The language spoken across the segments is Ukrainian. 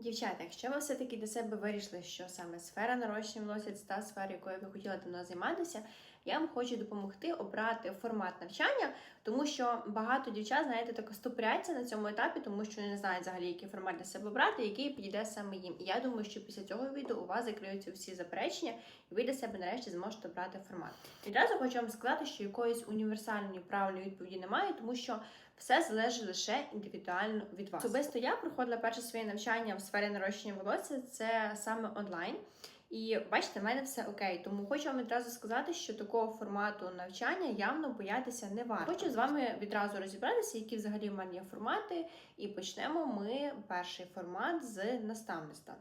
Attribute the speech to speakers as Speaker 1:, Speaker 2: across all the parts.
Speaker 1: Дівчата, якщо ви все-таки для себе вирішили, що саме сфера нарощення волосся це та сфера, якою ви хотіли давно займатися, я вам хочу допомогти обрати формат навчання, тому що багато дівчат, знаєте, так ступряться на цьому етапі, тому що не знають взагалі, який формат для себе обрати, який підійде саме їм. І я думаю, що після цього відео у вас закриються всі заперечення, і ви для себе нарешті зможете обрати формат. Відразу хочу вам сказати, що якоїсь універсальної правильної відповіді немає, тому що все залежить лише індивідуально від вас. Особисто я проходила перше своє навчання в сфері нарощення волосся, це саме онлайн. І бачите, в мене все окей. Тому хочу вам відразу сказати, що такого формату навчання явно боятися не варто. Хочу з вами відразу розібратися, які взагалі в мене є формати. І почнемо ми перший формат з наставництва.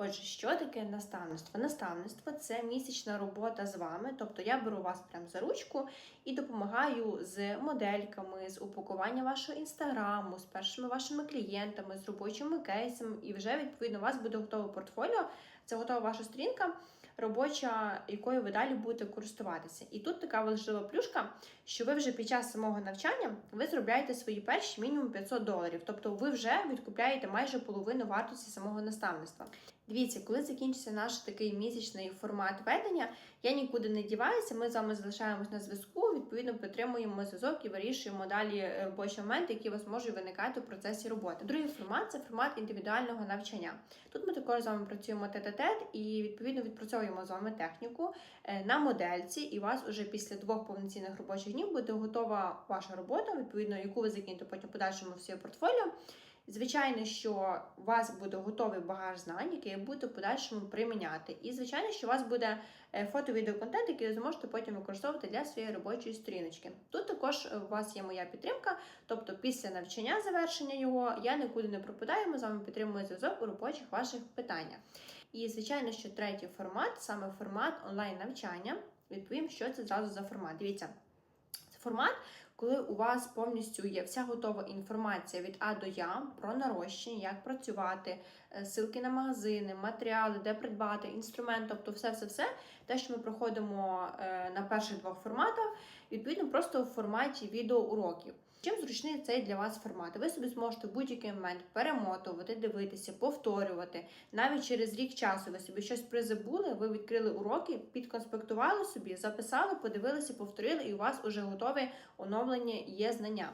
Speaker 1: Отже, що таке наставництво? Наставництво це місячна робота з вами, тобто я беру вас прямо за ручку і допомагаю з модельками, з упакування вашого інстаграму, з першими вашими клієнтами, з робочими кейсами, і вже відповідно у вас буде готове портфоліо. Це готова ваша сторінка, робоча, якою ви далі будете користуватися. І тут така важлива плюшка, що ви вже під час самого навчання ви зробляєте свої перші мінімум 500 доларів. Тобто ви вже відкупляєте майже половину вартості самого наставництва. Дивіться, коли закінчиться наш такий місячний формат ведення, я нікуди не діваюся. Ми з вами залишаємось на зв'язку. Відповідно, підтримуємо зв'язок і вирішуємо далі е, робочі моменти, які у вас можуть виникати в процесі роботи. Другий формат це формат індивідуального навчання. Тут ми також з вами працюємо тет-а-тет і відповідно відпрацьовуємо з вами техніку е, на модельці. І у вас уже після двох повноцінних робочих днів буде готова ваша робота, відповідно, яку ви закинете потім подальшому в своє портфоліо. Звичайно, що у вас буде готовий багаж знань, який ви будете в подальшому приміняти. І, звичайно, що у вас буде е, фото-відеоконтент, який ви зможете потім використовувати для своєї робочої сторіночки. Тут також е, у вас є моя підтримка, тобто після навчання завершення його я нікуди не пропадаю, ми з вами підтримуємо зв'язок у робочих ваших питаннях. І, звичайно, що третій формат, саме формат онлайн-навчання. Відповім, що це зразу за формат. Дивіться, формат, коли у вас повністю є вся готова інформація від А до Я про нарощення, як працювати, е, ссылки на магазини, матеріали, де придбати, інструмент, тобто все-все-все, те, що ми проходимо е, на перших двох форматах, відповідно, просто в форматі відеоуроків. Чим зручний цей для вас формат? Ви собі зможете в будь-який момент перемотувати, дивитися, повторювати. Навіть через рік часу ви собі щось призабули, ви відкрили уроки, підконспектували собі, записали, подивилися, повторили, і у вас вже готове оновлення є знання.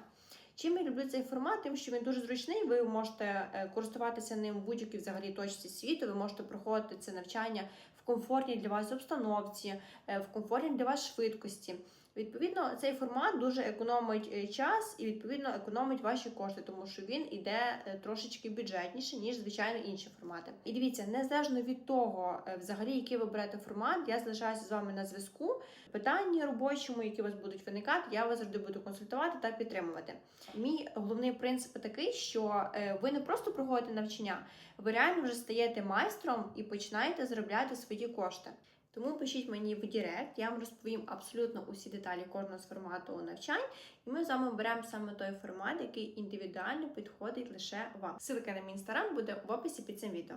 Speaker 1: Чим я люблю цей формат, тим, що він дуже зручний, ви можете е, користуватися ним в будь-якій взагалі точці світу, ви можете проходити це навчання в комфортній для вас обстановці, е, в комфортній для вас швидкості. Відповідно, цей формат дуже економить е, час і відповідно економить ваші кошти, тому що він іде е, трошечки бюджетніше, ніж звичайно інші формати. І дивіться, незалежно від того, е, взагалі, який ви берете формат, я залишаюся з вами на зв'язку. Питання робочому, які у вас будуть виникати, я вас завжди буду консультувати та підтримувати. Мій головний принцип такий, що ви не просто проходите навчання, ви реально вже стаєте майстром і починаєте заробляти свої кошти. Тому пишіть мені в Директ, я вам розповім абсолютно усі деталі кожного з формату навчань, і ми з вами оберемо саме той формат, який індивідуально підходить лише вам. Ссылка на мій інстаграм буде в описі під цим відео.